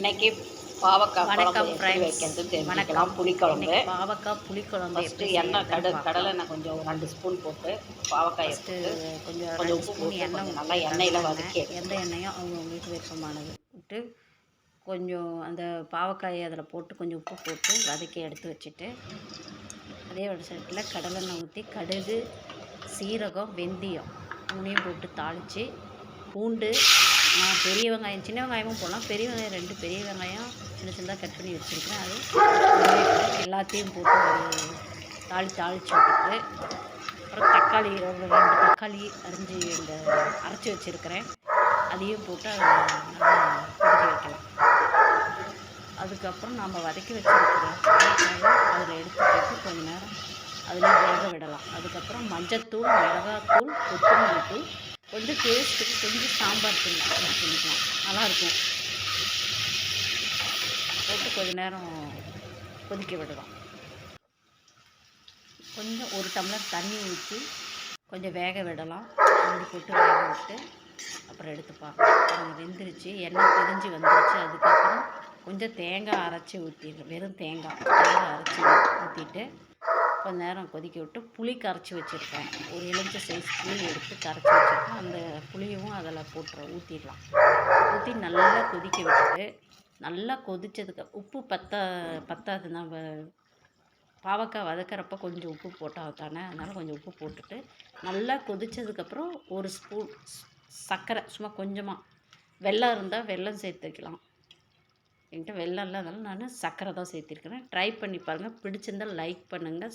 இன்னைக்கு பாவக்காய் வணக்கம். வைக்கிறது வணக்கம். புளிக்குழம்பு பாவக்காய் புளிக்குழம்பு ஃபஸ்ட்டு எண்ணெய் கடு கடலை. எண்ணெய் கொஞ்சம் ஒரு ரெண்டு ஸ்பூன் போட்டு பாவக்காய் கொஞ்சம் கொஞ்சம் உப்பு போட்டு எண்ணெய் நல்லா எண்ணெயில் வதக்கி எந்த எண்ணெயும் அவங்க உங்களுக்கு விருப்பமானது. விட்டு கொஞ்சம் அந்த பாவக்காயை அதில் போட்டு கொஞ்சம் உப்பு போட்டு வதக்கி எடுத்து வச்சுட்டு அதே வடசட்டில் கடலெண்ணெய் ஊற்றி கடுகு சீரகம் வெந்தயம் மூணையும் போட்டு தாளித்து பூண்டு நான் பெரிய வெங்காயம் சின்ன வெங்காயமும் போடலாம். பெரிய வெங்காயம் ரெண்டு பெரிய வெங்காயம் சின்ன சின்னதாக கட் பண்ணி வச்சுருக்கேன் அது எல்லாத்தையும் போட்டு ஒரு தாளி தாளித்து விட்டுட்டு அப்புறம் தக்காளி ஒரு ரெண்டு தக்காளி அரிஞ்சு இந்த அரைச்சி வச்சுருக்கிறேன். அதையும் போட்டு அதை நல்லா கொதிக்க வைக்கலாம் அதுக்கப்புறம் நம்ம வதக்கி வச்சுருக்கிறோம் அதில் எடுத்து போட்டு கொஞ்ச நேரம் அதில் வேக விடலாம். அதுக்கப்புறம் மஞ்சத்தூள் மிளகாத்தூள் கொத்தமல்லி தூள் கொஞ்சம் டேஸ்ட்டுக்கு கொஞ்சம் சாம்பார் தூள் ஆட் பண்ணிக்கலாம். நல்லாயிருக்கும் போட்டு கொஞ்ச நேரம் கொதிக்க விடலாம். கொஞ்சம் ஒரு டம்ளர் தண்ணி ஊற்றி கொஞ்சம் வேக விடலாம். மூடி போட்டு வேக விட்டு அப்புறம் எடுத்து பார்க்கலாம். கொஞ்சம் வெந்துருச்சு எண்ணெய் பிரிஞ்சு வந்துருச்சு. அதுக்கப்புறம் கொஞ்சம் தேங்காய் அரைச்சி ஊற்றிடுறேன் வெறும் தேங்காய். தேங்காய் அரைச்சி ஊற்றிட்டு கொஞ்ச நேரம் கொதிக்க விட்டு புளி கரைச்சி வச்சுருக்கேன் ஒரு எலுமிச்சை சைஸ் புளி எடுத்து கரைச்சி வச்சுருக்கேன் அந்த புளியவும் அதில் போட்டுற ஊற்றிடலாம் ஊற்றி நல்லா கொதிக்க விட்டுட்டு நல்லா கொதித்ததுக்கு உப்பு பத்தா பத்தாது. நம்ம பாவக்காய் வதக்கிறப்ப கொஞ்சம் உப்பு போட்டால் தானே அதனால் கொஞ்சம் உப்பு போட்டுட்டு நல்லா கொதித்ததுக்கப்புறம் ஒரு ஸ்பூன் சர்க்கரை சும்மா கொஞ்சமாக வெள்ளம் இருந்தால் வெள்ளம் சேர்த்துக்கலாம் என்கிட்ட வெள்ளம் இல்லாதனால நான் சர்க்கரை தான் சேர்த்திருக்கிறேன். ட்ரை பண்ணி பாருங்கள் பிடிச்சிருந்தால் லைக் பண்ணுங்கள்